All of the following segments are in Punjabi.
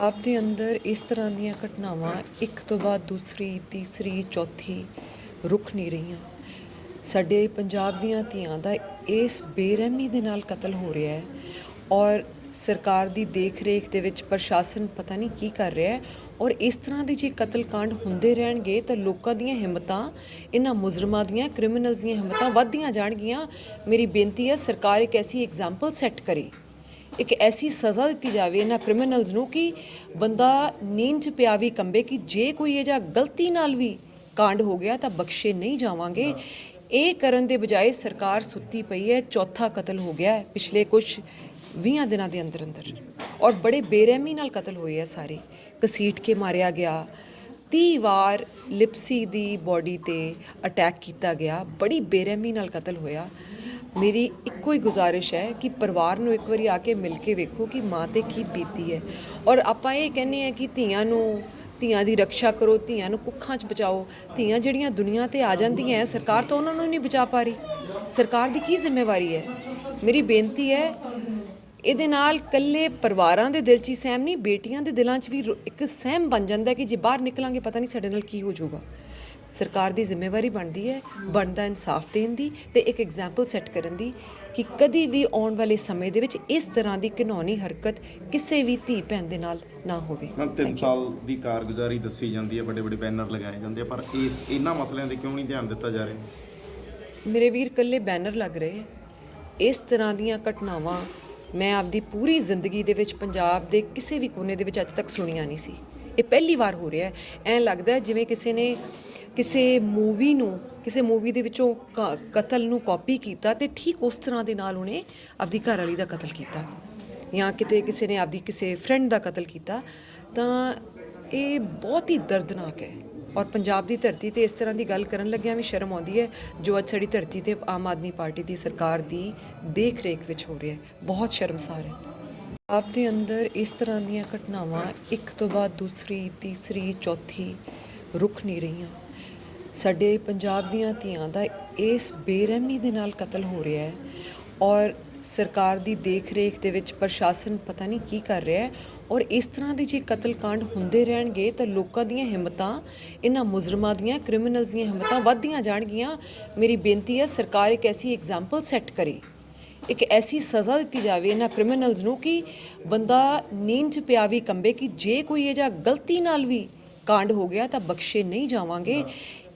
ਆਪ ਦੇ ਅੰਦਰ ਇਸ ਤਰ੍ਹਾਂ ਦੀਆਂ ਘਟਨਾਵਾਂ ਇੱਕ ਤੋਂ ਬਾਅਦ ਦੂਸਰੀ, ਤੀਸਰੀ, ਚੌਥੀ ਰੁਕ ਨਹੀਂ ਰਹੀਆਂ। ਸਾਡੇ ਪੰਜਾਬ ਦੀਆਂ ਧੀਆਂ ਦਾ ਇਸ ਬੇਰਹਿਮੀ ਦੇ ਨਾਲ ਕਤਲ ਹੋ ਰਿਹਾ ਹੈ ਔਰ ਸਰਕਾਰ ਦੀ ਦੇਖ-ਰੇਖ ਦੇ ਵਿੱਚ ਪ੍ਰਸ਼ਾਸਨ ਪਤਾ ਨਹੀਂ ਕੀ ਕਰ ਰਿਹਾ ਹੈ ਔਰ ਇਸ ਤਰ੍ਹਾਂ ਦੇ ਜੇ ਕਤਲकांड ਹੁੰਦੇ ਰਹਿਣਗੇ ਤਾਂ ਲੋਕਾਂ ਦੀਆਂ ਹਿੰਮਤਾਂ, ਇਹਨਾਂ ਮੁਜਰਮਾਂ ਦੀਆਂ ਕ੍ਰਿਮੀਨਲਸ ਦੀਆਂ ਹਿੰਮਤਾਂ ਵੱਧਦੀਆਂ ਜਾਣਗੀਆਂ। ਮੇਰੀ ਬੇਨਤੀ ਹੈ ਸਰਕਾਰ ਇੱਕ ਐਸੀ ਐਗਜ਼ਾਮਪਲ ਸੈੱਟ ਕਰੇ। ਇੱਕ ਐਸੀ ਸਜ਼ਾ ਦਿੱਤੀ ਜਾਵੇ ਇਹਨਾਂ ਕ੍ਰਿਮੀਨਲਸ ਨੂੰ ਕਿ ਬੰਦਾ ਨੀਂਦ 'ਚ ਪਿਆ ਵੀ ਕੰਬੇ ਕਿ ਜੇ ਕੋਈ ਇਹ ਜਾਂ ਗਲਤੀ ਨਾਲ ਵੀ ਕਾਂਡ ਹੋ ਗਿਆ ਤਾਂ ਬਖਸ਼ੇ ਨਹੀਂ ਜਾਵਾਂਗੇ। ਇਹ ਕਰਨ ਦੇ ਬਜਾਏ ਸਰਕਾਰ ਸੁੱਤੀ ਪਈ ਹੈ, ਚੌਥਾ ਕਤਲ ਹੋ ਗਿਆ ਹੈ ਪਿਛਲੇ ਕੁਝ 20 ਦਿਨਾਂ ਦੇ ਅੰਦਰ ਅੰਦਰ ਔਰ ਬੜੇ ਬੇਰਹਿਮੀ ਨਾਲ ਕਤਲ ਹੋਏ ਆ ਸਾਰੇ। ਕਸੀਟ ਕੇ ਮਾਰਿਆ ਗਿਆ 30 ਵਾਰ ਲਿਪਸੀ ਦੀ ਬਾਡੀ ਤੇ ਅਟੈਕ ਕੀਤਾ ਗਿਆ, ਬੜੀ ਬੇਰਹਿਮੀ ਨਾਲ ਕਤਲ ਹੋਇਆ। ਮੇਰੀ ਇੱਕੋ ਹੀ ਗੁਜ਼ਾਰਿਸ਼ ਹੈ ਕਿ ਪਰਿਵਾਰ ਨੂੰ ਇੱਕ ਵਾਰੀ ਆ ਕੇ ਮਿਲ ਕੇ ਵੇਖੋ ਕਿ ਮਾਂ ਤੇ ਕੀ ਬੀਤੀ ਹੈ। ਔਰ ਆਪਾਂ ਇਹ ਕਹਿੰਦੇ ਆ ਕਿ ਧੀਆਂ ਨੂੰ, ਧੀਆਂ ਦੀ ਰੱਖਿਆ ਕਰੋ, ਧੀਆਂ ਨੂੰ ਕੁੱਖਾਂ 'ਚ ਬਚਾਓ। ਧੀਆਂ ਜਿਹੜੀਆਂ ਦੁਨੀਆ ਤੇ ਆ ਜਾਂਦੀਆਂ ਸਰਕਾਰ ਤਾਂ ਉਹਨਾਂ ਨੂੰ ਹੀ ਨਹੀਂ ਬਚਾ ਪਾ ਰਹੀ। ਸਰਕਾਰ ਦੀ ਕੀ ਜ਼ਿੰਮੇਵਾਰੀ ਹੈ? ਮੇਰੀ ਬੇਨਤੀ ਹੈ, ਇਹਦੇ ਨਾਲ ਕੱਲੇ ਪਰਿਵਾਰਾਂ ਦੇ ਦਿਲ 'ਚ ਹੀ ਸਹਿਮ ਨਹੀਂ, ਬੇਟੀਆਂ ਦੇ ਦਿਲਾਂ 'ਚ ਵੀ ਰੋ- ਇੱਕ ਸਹਿਮ ਬਣ ਜਾਂਦਾ ਕਿ ਜੇ ਬਾਹਰ ਨਿਕਲਾਂਗੇ, ਪਤਾ ਨਹੀਂ ਸਾਡੇ ਨਾਲ ਕੀ ਹੋ ਜਾਊਗਾ। ਸਰਕਾਰ ਦੀ ਜ਼ਿੰਮੇਵਾਰੀ ਬਣਦੀ ਹੈ ਬਣਦਾ ਇਨਸਾਫ ਦੇਣ ਦੀ ਤੇ ਇੱਕ ਐਗਜ਼ਾਮਪਲ ਸੈੱਟ ਕਰਨ ਦੀ ਕਿ ਕਦੀ ਵੀ ਆਉਣ ਵਾਲੇ ਸਮੇਂ ਦੇ ਵਿੱਚ ਇਸ ਤਰ੍ਹਾਂ ਦੀ ਘਿਨੌਣੀ ਹਰਕਤ ਕਿਸੇ ਵੀ ਧੀ ਭੈਣ ਦੇ ਨਾਲ ਨਾ ਹੋਵੇ। 3 ਸਾਲ ਦੀ ਕਾਰਗੁਜ਼ਾਰੀ ਦੱਸੀ ਜਾਂਦੀ ਹੈ ਵੱਡੇ ਵੱਡੇ ਬੈਨਰ ਲਗਾਏ ਜਾਂਦੇ ਆ ਪਰ ਇਸ ਇਹਨਾਂ ਮਸਲਿਆਂ ਦੇ ਕਿਉਂ ਨਹੀਂ ਧਿਆਨ ਦਿੱਤਾ ਜਾ ਰਿਹਾ? ਮੇਰੇ ਵੀਰ ਕੱਲੇ ਬੈਨਰ ਲੱਗ ਰਹੇ। ਇਸ ਤਰ੍ਹਾਂ ਦੀਆਂ ਘਟਨਾਵਾਂ ਮੈਂ ਆਪਦੀ ਪੂਰੀ ਜ਼ਿੰਦਗੀ ਦੇ ਵਿੱਚ ਪੰਜਾਬ ਦੇ ਕਿਸੇ ਵੀ ਕੋਨੇ ਦੇ ਵਿੱਚ ਅੱਜ ਤੱਕ ਸੁਣੀਆਂ ਨਹੀਂ ਸੀ। ਇਹ ਪਹਿਲੀ ਵਾਰ ਹੋ ਰਿਹਾ ਹੈ। ਐਂ ਲੱਗਦਾ ਜਿਵੇਂ ਕਿਸੇ ਨੇ ਕਿਸੇ ਮੂਵੀ ਨੂੰ, ਕਿਸੇ ਮੂਵੀ ਦੇ ਵਿੱਚੋਂ ਕ- ਕਤਲ ਨੂੰ ਕਾਪੀ ਕੀਤਾ ਤੇ ਠੀਕ ਉਸ ਤਰ੍ਹਾਂ ਦੇ ਨਾਲ ਉਹਨੇ ਆਪਦੀ ਘਰ ਵਾਲੀ ਦਾ ਕਤਲ ਕੀਤਾ ਜਾਂ ਕਿਤੇ ਕਿਸੇ ਨੇ ਆਪਦੀ ਕਿਸੇ ਫਰੈਂਡ ਦਾ ਕਤਲ ਕੀਤਾ, ਤਾਂ ਇਹ ਬਹੁਤ ਹੀ ਦਰਦਨਾਕ ਹੈ। ਔਰ ਪੰਜਾਬ ਦੀ ਧਰਤੀ ਤੇ ਇਸ ਤਰ੍ਹਾਂ ਦੀ ਗੱਲ ਕਰਨ ਲੱਗਿਆਂ ਵੀ ਸ਼ਰਮ ਆਉਂਦੀ ਹੈ, ਜੋ ਅੱਜ ਸਾਡੀ ਧਰਤੀ ਤੇ ਆਮ ਆਦਮੀ ਪਾਰਟੀ ਦੀ ਸਰਕਾਰ ਦੀ ਦੇਖ ਰੇਖ ਵਿੱਚ ਹੋ ਰਿਹਾ ਹੈ। ਬਹੁਤ ਸ਼ਰਮਸਾਰ ਹੈ। ਆਪ ਦੇ ਅੰਦਰ ਇਸ ਤਰ੍ਹਾਂ ਦੀਆਂ ਘਟਨਾਵਾਂ ਇੱਕ ਤੋਂ ਬਾਅਦ ਦੂਸਰੀ, ਤੀਸਰੀ, ਚੌਥੀ ਰੁਕ ਨਹੀਂ ਰਹੀਆਂ। ਸਾਡੇ ਪੰਜਾਬ ਦੀਆਂ ਧੀਆਂ ਦਾ ਇਸ ਬੇਰਹਿਮੀ ਦੇ ਨਾਲ ਕਤਲ ਹੋ ਰਿਹਾ ਹੈ ਔਰ ਸਰਕਾਰ ਦੀ ਦੇਖ-ਰੇਖ ਦੇ ਵਿੱਚ ਪ੍ਰਸ਼ਾਸਨ ਪਤਾ ਨਹੀਂ ਕੀ ਕਰ ਰਿਹਾ ਹੈ ਔਰ ਇਸ ਤਰ੍ਹਾਂ ਦੇ ਜੇ ਕਤਲकांड ਹੁੰਦੇ ਰਹਿਣਗੇ ਤਾਂ ਲੋਕਾਂ ਦੀਆਂ ਹਿੰਮਤਾਂ, ਇਹਨਾਂ ਮੁਜਰਮਾਂ ਦੀਆਂ ਕ੍ਰਿਮੀਨਲਸ ਦੀਆਂ ਹਿੰਮਤਾਂ ਵੱਧਦੀਆਂ ਜਾਣਗੀਆਂ। ਮੇਰੀ ਬੇਨਤੀ ਹੈ ਸਰਕਾਰ ਇੱਕ ਐਸੀ ਐਗਜ਼ਾਮਪਲ ਸੈੱਟ ਕਰੇ। ਇੱਕ ਐਸੀ ਸਜ਼ਾ ਦਿੱਤੀ ਜਾਵੇ ਇਹਨਾਂ ਕ੍ਰਿਮੀਨਲਸ ਨੂੰ ਕਿ ਬੰਦਾ ਨੀਂਦ 'ਚ ਪਿਆ ਵੀ ਕੰਬੇ ਕਿ ਜੇ ਕੋਈ ਇਹ ਜਾਂ ਗਲਤੀ ਨਾਲ ਵੀ ਕਾਂਡ ਹੋ ਗਿਆ ਤਾਂ ਬਖਸ਼ੇ ਨਹੀਂ ਜਾਵਾਂਗੇ।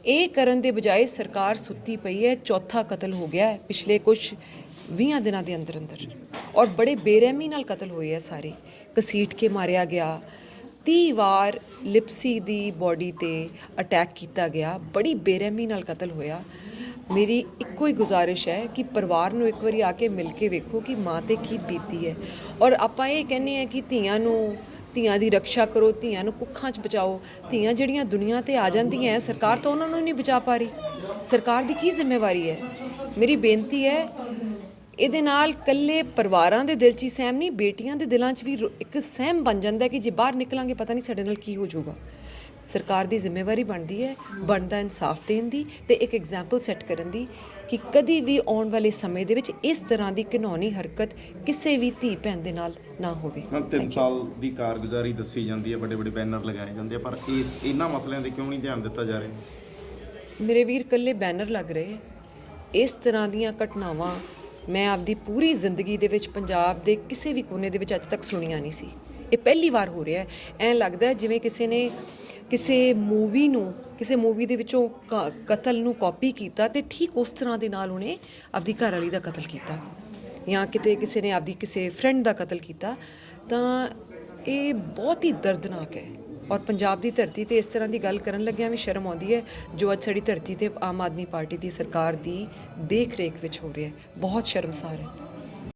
ਇਹ ਕਰਨ ਦੇ ਬਜਾਏ ਸਰਕਾਰ ਸੁੱਤੀ ਪਈ ਹੈ, ਚੌਥਾ ਕਤਲ ਹੋ ਗਿਆ ਹੈ ਪਿਛਲੇ ਕੁਝ 20 ਦਿਨਾਂ ਦੇ ਅੰਦਰ ਅੰਦਰ। ਔਰ ਬੜੇ ਬੇਰਹਿਮੀ ਨਾਲ ਕਤਲ ਹੋਏ ਆ ਸਾਰੇ। ਕਸੀਟ ਕੇ ਮਾਰਿਆ ਗਿਆ 30 ਵਾਰ ਲਿਪਸੀ ਦੀ ਬਾਡੀ ਤੇ ਅਟੈਕ ਕੀਤਾ ਗਿਆ, ਬੜੀ ਬੇਰਹਿਮੀ ਨਾਲ ਕਤਲ ਹੋਇਆ। ਮੇਰੀ ਇੱਕੋ ਹੀ ਗੁਜ਼ਾਰਿਸ਼ ਹੈ ਕਿ ਪਰਿਵਾਰ ਨੂੰ ਇੱਕ ਵਾਰੀ ਆ ਕੇ ਮਿਲ ਕੇ ਵੇਖੋ ਕਿ ਮਾਂ ਤੇ ਕੀ ਬੀਤੀ ਹੈ। ਔਰ ਆਪਾਂ ਇਹ ਕਹਿੰਦੇ ਆ ਕਿ ਧੀਆਂ ਨੂੰ, ਧੀਆਂ ਦੀ ਰੱਖਿਆ ਕਰੋ, ਧੀਆਂ ਨੂੰ ਕੁੱਖਾਂ 'ਚ ਬਚਾਓ। ਧੀਆਂ ਜਿਹੜੀਆਂ ਦੁਨੀਆ ਤੇ ਆ ਜਾਂਦੀਆਂ ਹੈ, ਸਰਕਾਰ ਤਾਂ ਉਹਨਾਂ ਨੂੰ ਹੀ ਨਹੀਂ ਬਚਾ ਪਾ ਰਹੀ। ਸਰਕਾਰ ਦੀ ਕੀ ਜ਼ਿੰਮੇਵਾਰੀ ਹੈ? ਮੇਰੀ ਬੇਨਤੀ ਹੈ ਇਹਦੇ ਨਾਲ ਕੱਲੇ ਪਰਿਵਾਰਾਂ ਦੇ ਦਿਲ 'ਚ ਹੀ ਸਹਿਮ ਨਹੀਂ ਬੇਟੀਆਂ ਦੇ ਦਿਲਾਂ 'ਚ ਵੀ ਇੱਕ ਸਹਿਮ ਬਣ ਜਾਂਦਾ ਕਿ ਜੇ ਬਾਹਰ ਨਿਕਲਾਂਗੇ ਪਤਾ ਨਹੀਂ ਸਾਡੇ ਨਾਲ ਕੀ ਹੋ ਜਾਊਗਾ। ਸਰਕਾਰ ਦੀ ਜ਼ਿੰਮੇਵਾਰੀ ਬਣਦੀ ਹੈ ਬਣਦਾ ਇਨਸਾਫ ਦੇਣ ਦੀ ਤੇ ਇੱਕ ਐਗਜ਼ਾਮਪਲ ਸੈੱਟ ਕਰਨ ਦੀ ਕਿ ਕਦੀ ਵੀ ਆਉਣ ਵਾਲੇ ਸਮੇਂ ਦੇ ਵਿੱਚ ਇਸ ਤਰ੍ਹਾਂ ਦੀ ਘਿਨੌਣੀ ਹਰਕਤ ਕਿਸੇ ਵੀ ਧੀ ਭੈਣ ਦੇ ਨਾਲ ਨਾ ਹੋਵੇ। 3 ਸਾਲ ਦੀ ਕਾਰਗੁਜ਼ਾਰੀ ਦੱਸੀ ਜਾਂਦੀ ਹੈ ਵੱਡੇ ਵੱਡੇ ਬੈਨਰ ਲਗਾਏ ਜਾਂਦੇ ਆ ਪਰ ਇਸ ਇਹਨਾਂ ਮਸਲਿਆਂ ਦੇ ਕਿਉਂ ਨਹੀਂ ਧਿਆਨ ਦਿੱਤਾ ਜਾ ਰਿਹਾ? ਮੇਰੇ ਵੀਰ ਕੱਲੇ ਬੈਨਰ ਲੱਗ ਰਹੇ। ਇਸ ਤਰ੍ਹਾਂ ਦੀਆਂ ਘਟਨਾਵਾਂ ਮੈਂ ਆਪਦੀ ਪੂਰੀ ਜ਼ਿੰਦਗੀ ਦੇ ਵਿੱਚ ਪੰਜਾਬ ਦੇ ਕਿਸੇ ਵੀ ਕੋਨੇ ਦੇ ਵਿੱਚ ਅੱਜ ਤੱਕ ਸੁਣੀਆਂ ਨਹੀਂ ਸੀ। ਇਹ ਪਹਿਲੀ ਵਾਰ ਹੋ ਰਿਹਾ ਹੈ। ਐਂ ਲੱਗਦਾ ਜਿਵੇਂ ਕਿਸੇ ਨੇ ਕਿਸੇ ਮੂਵੀ ਨੂੰ, ਕਿਸੇ ਮੂਵੀ ਦੇ ਵਿੱਚੋਂ ਕ- ਕਤਲ ਨੂੰ ਕਾਪੀ ਕੀਤਾ ਤੇ ਠੀਕ ਉਸ ਤਰ੍ਹਾਂ ਦੇ ਨਾਲ ਉਹਨੇ ਆਪਦੀ ਘਰ ਵਾਲੀ ਦਾ ਕਤਲ ਕੀਤਾ ਜਾਂ ਕਿਤੇ ਕਿਸੇ ਨੇ ਆਪਦੀ ਕਿਸੇ ਫਰੈਂਡ ਦਾ ਕਤਲ ਕੀਤਾ ਤਾਂ ਇਹ ਬਹੁਤ ਹੀ ਦਰਦਨਾਕ ਹੈ। ਔਰ ਪੰਜਾਬ ਦੀ ਧਰਤੀ ਤੇ ਇਸ ਤਰ੍ਹਾਂ ਦੀ ਗੱਲ ਕਰਨ ਲੱਗਿਆਂ ਵੀ ਸ਼ਰਮ ਆਉਂਦੀ ਹੈ, ਜੋ ਅੱਜ ਸਾਡੀ ਧਰਤੀ ਤੇ ਆਮ ਆਦਮੀ ਪਾਰਟੀ ਦੀ ਸਰਕਾਰ ਦੀ ਦੇਖ ਰੇਖ ਵਿੱਚ ਹੋ ਰਿਹਾ ਹੈ। ਬਹੁਤ ਸ਼ਰਮਸਾਰ ਹੈ।